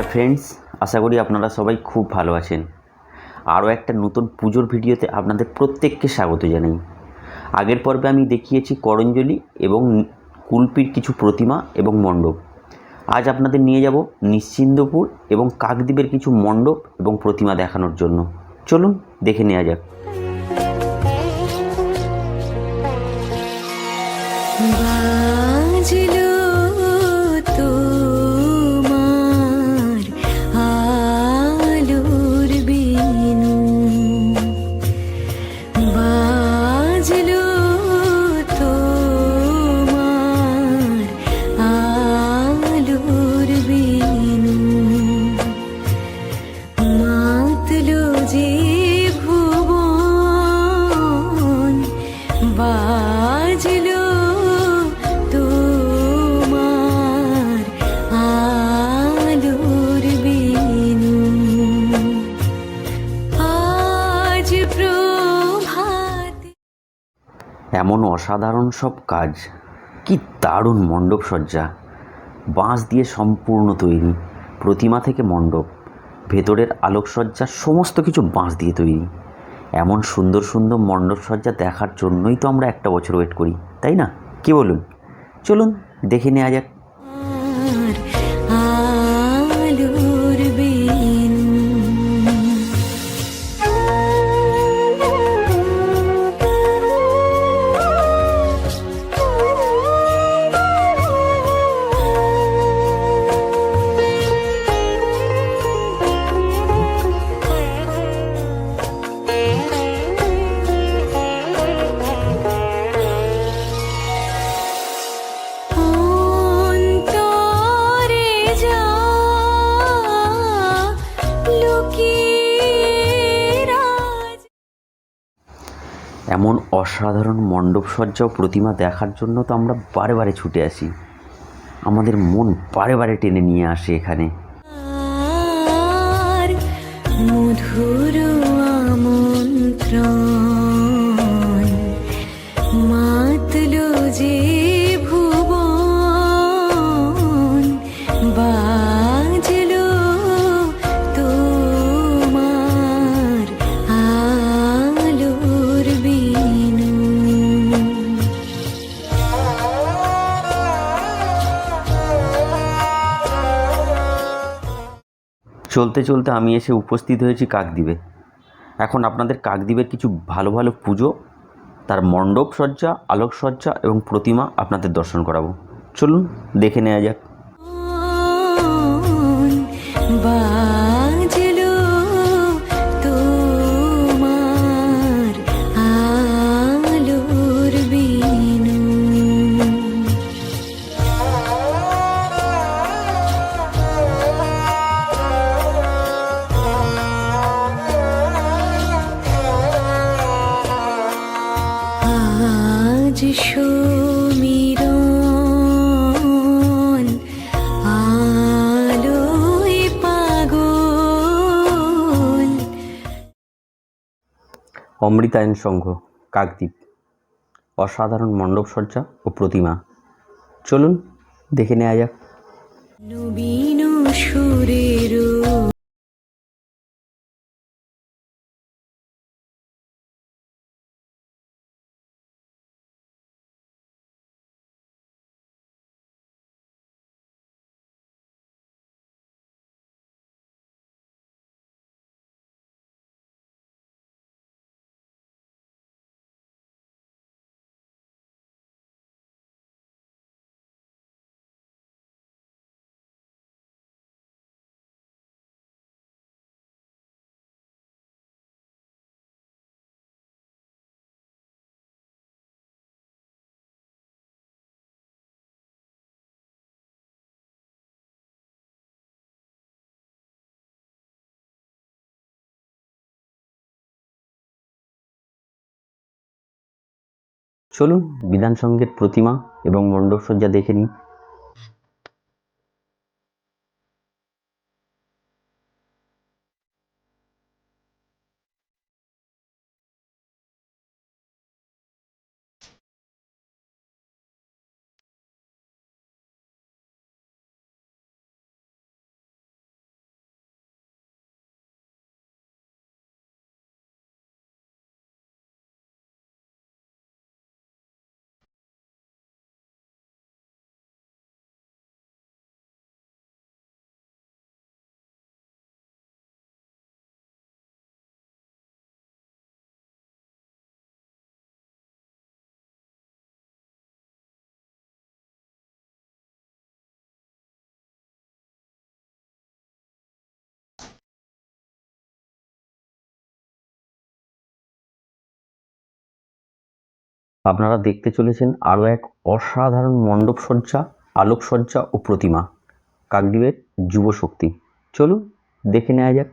Friends আশা করি আপনারা সবাই খুব ভালো আছেন। আরও একটা নতুন পুজোর ভিডিওতে আপনাদের প্রত্যেককে স্বাগত জানাই। আগের পর্বে আমি দেখিয়েছি করঞ্জলি এবং কুলপির কিছু প্রতিমা এবং মণ্ডপ। আজ আপনাদের নিয়ে যাব নিশ্চিন্দপুর এবং কাকদ্বীপের কিছু মণ্ডপ এবং প্রতিমা দেখানোর জন্য। চলুন দেখে নেওয়া যাক। এমন অসাধারণ সব কাজ। কি দারুণ মণ্ডপ সজ্জা। বাঁশ দিয়ে সম্পূর্ণ তৈরি, প্রতিমা থেকে মণ্ডপ, ভেতরের আলোকসজ্জা, সমস্ত কিছু বাঁশ দিয়ে তৈরি। এমন সুন্দর সুন্দর মণ্ডপ সজ্জা দেখার জন্যই তো আমরা একটা বছর ওয়েট করি, তাই না? কি বলুন? চলুন, দেখে নেওয়া যাক অসাধারণ মণ্ডপ সজ্জা ও প্রতিমা দেখার জন্য তো আমরা বারে বারে ছুটে আসি। আমাদের মন বারে বারে টেনে নিয়ে আসে এখানে। চলতে চলতে আমি এসে উপস্থিত হয়েছি কাকদ্বীপে। এখন আপনাদের কাকদ্বীপের কিছু ভালো ভালো পুজো, তার মণ্ডপ সজ্জা আলোকসজ্জা এবং প্রতিমা আপনাদের দর্শন করাবো। চলুন, দেখে নেওয়া যাক। আলোয় পাগল। অমৃতায়ন সংঘ কাকদ্বীপ। অসাধারণ মণ্ডপ সজ্জা ও প্রতিমা। চলুন দেখে নেওয়া যাক। নবীন সুরের চলুন বিধান সংঘের প্রতিমা এবং মণ্ডপসজ্জা দেখে নিই। আপনারা দেখতে চলেছেন আরও এক অসাধারণ মণ্ডপ সজ্জা আলোকসজ্জা ও প্রতিমা। কাকদ্বীপের যুবশক্তি। চলুন দেখে নেওয়া যাক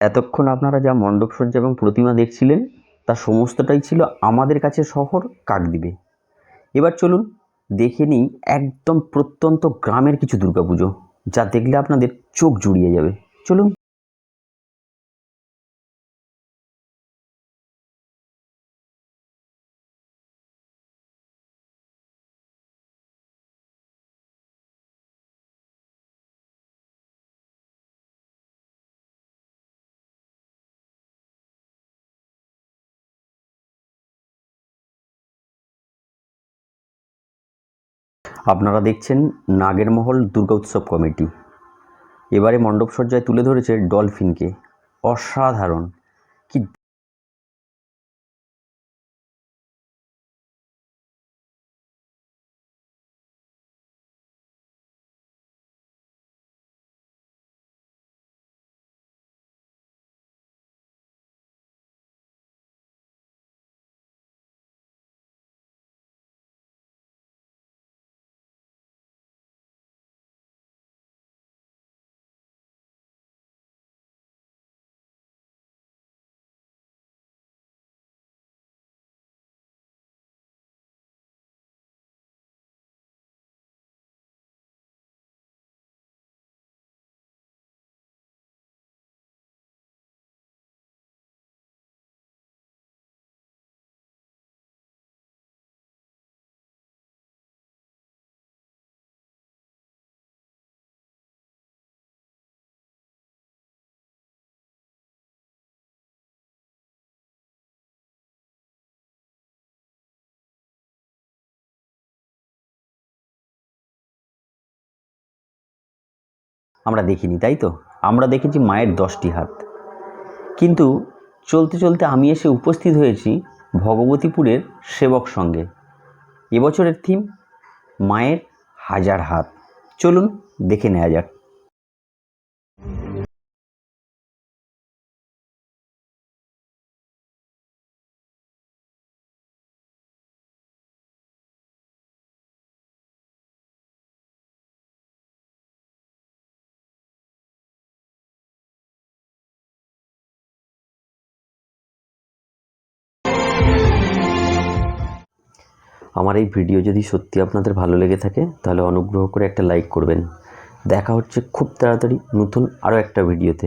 এতক্ষণ আপনারা যা মণ্ডপ সজ্জা এবং প্রতিমা দেখছিলেন, তা সমস্তটাই ছিল আমাদের কাছে শহর কাকদ্বীপে। এবার চলুন দেখে নিই একদম প্রত্যন্ত গ্রামের কিছু দুর্গাপুজো, যা দেখলে আপনাদের চোখ জুড়িয়ে যাবে। চলুন। আপনারা দেখছেন নাগেরমহল দুর্গা উৎসব কমিটি। এবারে মণ্ডপসজ্জায় তুলে ধরেছে ডলফিনকে। অসাধারণ। কি আমরা দেখিনি, তাই তো? আমরা দেখেছি মায়ের দশটি হাত। কিন্তু চলতে চলতে আমি এসে উপস্থিত হয়েছি ভগবতীপুরের সেবক সঙ্গে। এবছরের থিম মায়ের হাজার হাত। চলুন দেখে নেওয়া যাক। আমার এই ভিডিও যদি সত্যি আপনাদের ভালো লেগে থাকে, তাহলে অনুগ্রহ করে একটা লাইক করবেন। দেখা হচ্ছে খুব তাড়াতাড়ি নতুন আরও একটা ভিডিওতে।